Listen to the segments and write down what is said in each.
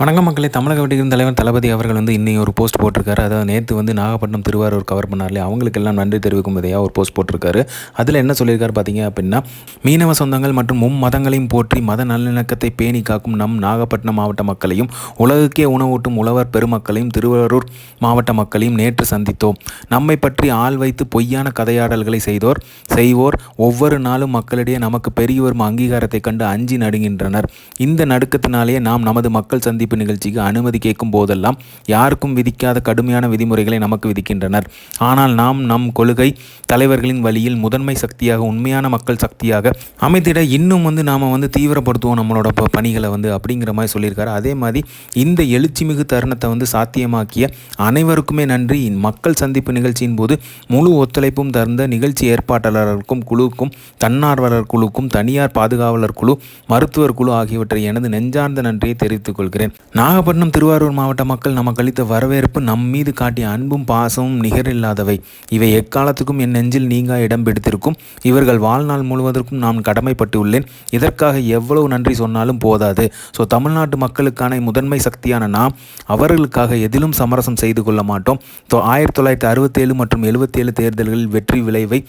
வணக்கம் மக்களே. தமிழக வெட்டியின் தலைவர் தளபதி அவர்கள் வந்து இன்னைக்கு ஒரு போஸ்ட் போட்டிருக்காரு. அதாவது நேற்று வந்து நாகப்பட்டினம் திருவாரூர் கவர் பண்ணார்லே. அவங்களுக்கெல்லாம் நன்றி தெரிவிக்கும் விதையாக ஒரு போஸ்ட் போட்டிருக்காரு. அதில் என்ன சொல்லியிருக்காரு பார்த்தீங்க அப்படின்னா மீனவ சொந்தங்கள் மற்றும் மும்மதங்களையும் போற்றி மத நல்லிணக்கத்தை பேணி காக்கும் நம் நாகப்பட்டினம் மாவட்ட மக்களையும் உலகுக்கே உணவூட்டும் உழவர் பெருமக்களையும் திருவாரூர் மாவட்ட மக்களையும் நேற்று சந்தித்தோம். நம்மை பற்றி ஆள் வைத்து பொய்யான கதையாடல்களை செய்தோர் செய்வோர் ஒவ்வொரு நாளும் மக்களிடையே நமக்கு பெரிய ஒரு அங்கீகாரத்தை கண்டு அஞ்சி நடுங்கின்றனர் இந்த நடுக்கத்தினாலேயே நாம் நமது மக்கள் சந்திப்பு நிகழ்ச்சிக்கு அனுமதி கேட்கும் போதெல்லாம் யாருக்கும் விதிக்காத கடுமையான விதிமுறைகளை நமக்கு விதிக்கின்றனர். ஆனால் நாம் நம் கொள்கை தலைவர்களின் வழியில் முதன்மை சக்தியாக உண்மையான மக்கள் சக்தியாக அமைத்திட இன்னும் வந்து நாம் வந்து தீவிரப்படுத்துவோம் நம்மளோட ப- பணிகளை வந்து அப்படிங்கிற மாதிரி சொல்லியிருக்காரு. அதே மாதிரி இந்த எழுச்சிமிகு தருணத்தை வந்து சாத்தியமாக்கிய அனைவருக்குமே நன்றி. மக்கள் சந்திப்பு நிகழ்ச்சியின் போது முழு ஒத்துழைப்பும் தந்த நிகழ்ச்சி ஏற்பாட்டாளர்களுக்கும் குழுவுக்கும் தன்னார்வலர் குழுக்கும் தனியார் பாதுகாவலர் குழு மருத்துவர் குழு ஆகியவற்றை எனது நெஞ்சார்ந்த நன்றியை தெரிவித்துக் கொள்கிறேன். நாகப்பட்டினம் திருவாரூர் மாவட்ட மக்கள் நமக்கு அளித்த வரவேற்பு நம் மீது காட்டிய அன்பும் பாசமும் நிகரில்லாதவை இவை எக்காலத்துக்கும் என் நெஞ்சில் நீங்கா இடம் பிடித்திருக்கும். இவர்கள் வாழ்நாள் முழுவதற்கும் நான் கடமைப்பட்டு உள்ளேன் இதற்காக எவ்வளவு நன்றி சொன்னாலும் போதாது. ஸோ தமிழ்நாட்டு மக்களுக்கான முதன்மை சக்தியான நாம் அவர்களுக்காக எதிலும் சமரசம் செய்து கொள்ள மாட்டோம். ஸோ ஆயிரத்தி தொள்ளாயிரத்தி அறுபத்தேழு மற்றும் எழுபத்தேழு தேர்தல்களில் வெற்றி விளைவை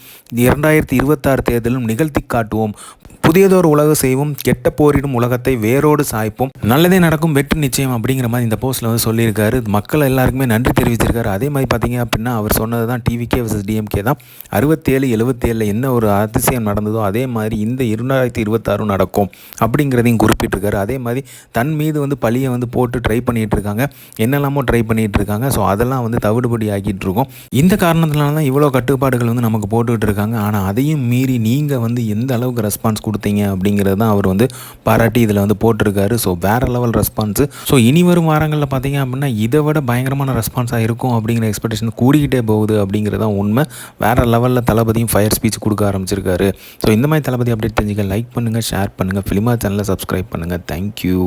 இரண்டாயிரத்தி இருபத்தாறு தேர்தலும் நிகழ்த்தி காட்டுவோம். புதியதோர் உலக செய்வோம் கெட்ட போரிடும் உலகத்தை வேரோடு சாய்ப்போம். நல்லதே நடக்கும் வெற்றி நிச்சயம் அப்படிங்கிற மாதிரி இந்த போஸ்ட்டில் வந்து சொல்லியிருக்காரு. மக்கள் எல்லாருக்குமே நன்றி தெரிவிச்சிருக்காரு. அதே மாதிரி பார்த்தீங்க அப்படின்னா அவர் சொன்னது தான் டிவிகே வர்சஸ் டிஎம்கே தான். அறுபத்தேழு எழுபத்தேழில் என்ன ஒரு அதிசயம் நடந்ததோ அதே மாதிரி இந்த இரண்டாயிரத்தி இருபத்தாறும் நடக்கும் அப்படிங்கிறதையும் குறிப்பிட்டிருக்காரு. அதே மாதிரி தன் மீது வந்து பழியை வந்து போட்டு ட்ரை பண்ணிட்டு இருக்காங்க என்னெல்லாமோ ட்ரை பண்ணிட்டு இருக்காங்க ஸோ அதெல்லாம் வந்து தவிடுபடி ஆக்கிட்டு இருக்கோம் இந்த காரணத்தினால தான் இவ்வளோ கட்டுப்பாடுகள் வந்து நமக்கு போட்டுக்கிட்டு இருக்காங்க ஆனால் அதையும் மீறி நீங்கள் வந்து எந்த அளவுக்கு ரெஸ்பான்ஸ் கொடுத்தீங்க அப்படிங்கிறது தான் அவர் வந்து பாராட்டி இதில் வந்து போட்டிருக்காரு. ஸோ வேற லெவல் ரெஸ்பான்ஸு ஸோ இனி வரும் வாரங்களில் பார்த்தீங்க அப்படின்னா இதை விட பயங்கரமான ரெஸ்பான்ஸாக இருக்கும் அப்படிங்கிற எக்ஸ்பெக்டேஷன் கூடிக்கிட்டே போகுது அப்படிங்கிறது தான் உண்மை. வேறு லெவலில் தளபதியும் ஃபயர் ஸ்பீச் கொடுக்க ஆரம்பிச்சிருக்காரு. ஸோ இந்த மாதிரி தளபதி அப்டேட் தெரிஞ்சுக்க லைக் பண்ணுங்கள் ஷேர் பண்ணுங்கள் ஃபிலிமா சேனலை சப்ஸ்கிரைப் பண்ணுங்கள் தேங்க்யூ